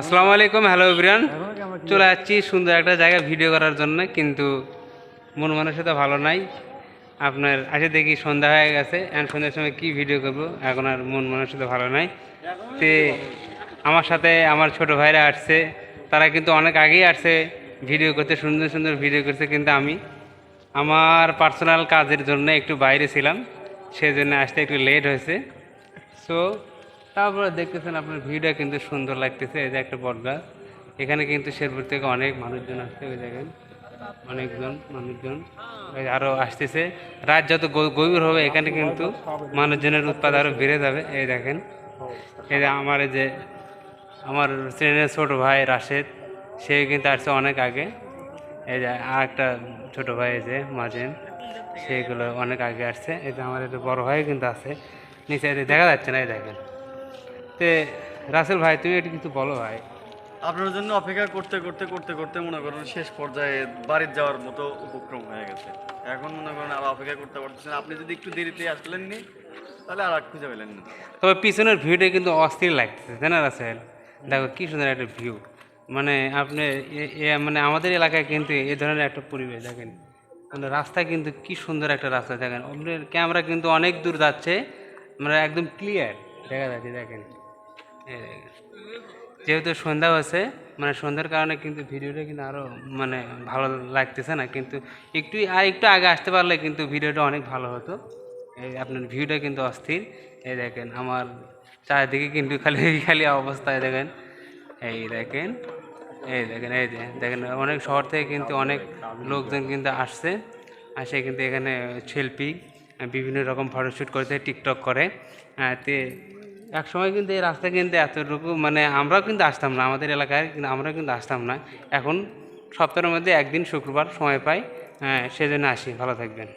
আসসালামু আলাইকুম, হ্যালো ইব্রান চলে যাচ্ছি সুন্দর একটা জায়গা ভিডিও করার জন্য, কিন্তু মন মানসিকতা ভালো নাই। আপনার আসে দেখি সন্ধ্যা হয়ে গেছে, এখন সন্ধ্যার সময় কি ভিডিও করব, এখন আর মন মানসিকতা ভালো নাই। তে আমার সাথে আমার ছোট ভাইরা আসছে, তারা কিন্তু অনেক আগেই আসছে ভিডিও করতে, সুন্দর সুন্দর ভিডিও করছে কিন্তু আমি। আমার পার্সোনাল কাজের জন্য একটু বাইরে ছিলাম সেই জন্য আসতে একটু লেট হয়েছে। সো তারপরে দেখতেছেন আপনার ভিউটা কিন্তু সুন্দর লাগতেছে, এই যে একটা বট গাছ। এখানে কিন্তু শেরপুর থেকে অনেক মানুষজন আসছে, ওই দেখেন। অনেকজন মানুষজন আরও আসতেছে। রাত যত গভীর হবে, এখানে কিন্তু মানুষজনের উৎপাদ আরও বেড়ে যাবে, এই দেখেন। এই যে আমার এই যে আমার শ্রেণির ছোট ভাই রাশেদ, সে কিন্তু আসছে অনেক আগে। এই যে আর একটা ছোটো ভাই যে মাজেন সেগুলো অনেক আগে আসছে। এই যে আমার একটা বড় ভাই কিন্তু আছে। নিচে দেখা যাচ্ছে না, এই দেখেন। তে রাসেল ভাই তুমি এটা কিছু বলো ভাই। আপনার জন্য অপেক্ষা করতে করতে করতে করতে মনে করেন শেষ পর্যায়ে বাড়ির যাওয়ার মতো উপক্রম হয়ে গেছে। এখন মনে করেন আর অপেক্ষা করতে পারতেছেন আপনি যদি একটু দেরিতে আসলেন নি তাহলে আর খুঁজে পেলেন না। তবে পিছনের ভিউটা কিন্তু অস্থির লাগতেছে তাই না রাসেল? দেখো কি সুন্দর একটা ভিউ মানে আপনি মানে আমাদের এলাকায় কিন্তু এ ধরনের একটা পরিবেশ দেখেন। মানে রাস্তা কিন্তু কি সুন্দর একটা রাস্তা দেখেন। ক্যামেরা কিন্তু অনেক দূর যাচ্ছে মানে একদম ক্লিয়ার দেখা যাচ্ছে দেখেন। যেহেতু সন্ধ্যা হয়েছে মানে সন্ধ্যার কারণে কিন্তু ভিডিওটা কিন্তু আরও মানে ভালো লাগতেছে না। কিন্তু একটু, আর একটু আগে আসতে পারলে কিন্তু ভিডিওটা অনেক ভালো হতো। এই আপনার ভিউটা কিন্তু অস্থির। এই দেখেন, আমার চারিদিকে কিন্তু খালি খালি অবস্থায় দেখেন। এই দেখেন এই দেখেন, এই যে, দেখেন, অনেক শহর থেকে কিন্তু অনেক লোকজন কিন্তু আসছে। আসে কিন্তু এখানে সেলফি, বিভিন্ন রকম ফটোশ্যুট করতে টিকটক করে। তে এক সময় কিন্তু এই রাস্তা কিন্তু এতটুকু মানে আমরাও কিন্তু আসতাম না, আমাদের এলাকায় কিন্তু আমরাও কিন্তু আসতাম না। এখন সপ্তাহের মধ্যে একদিন শুক্রবার সময় পাই হ্যাঁ সেজন্য আসি, ভালো থাকবেন।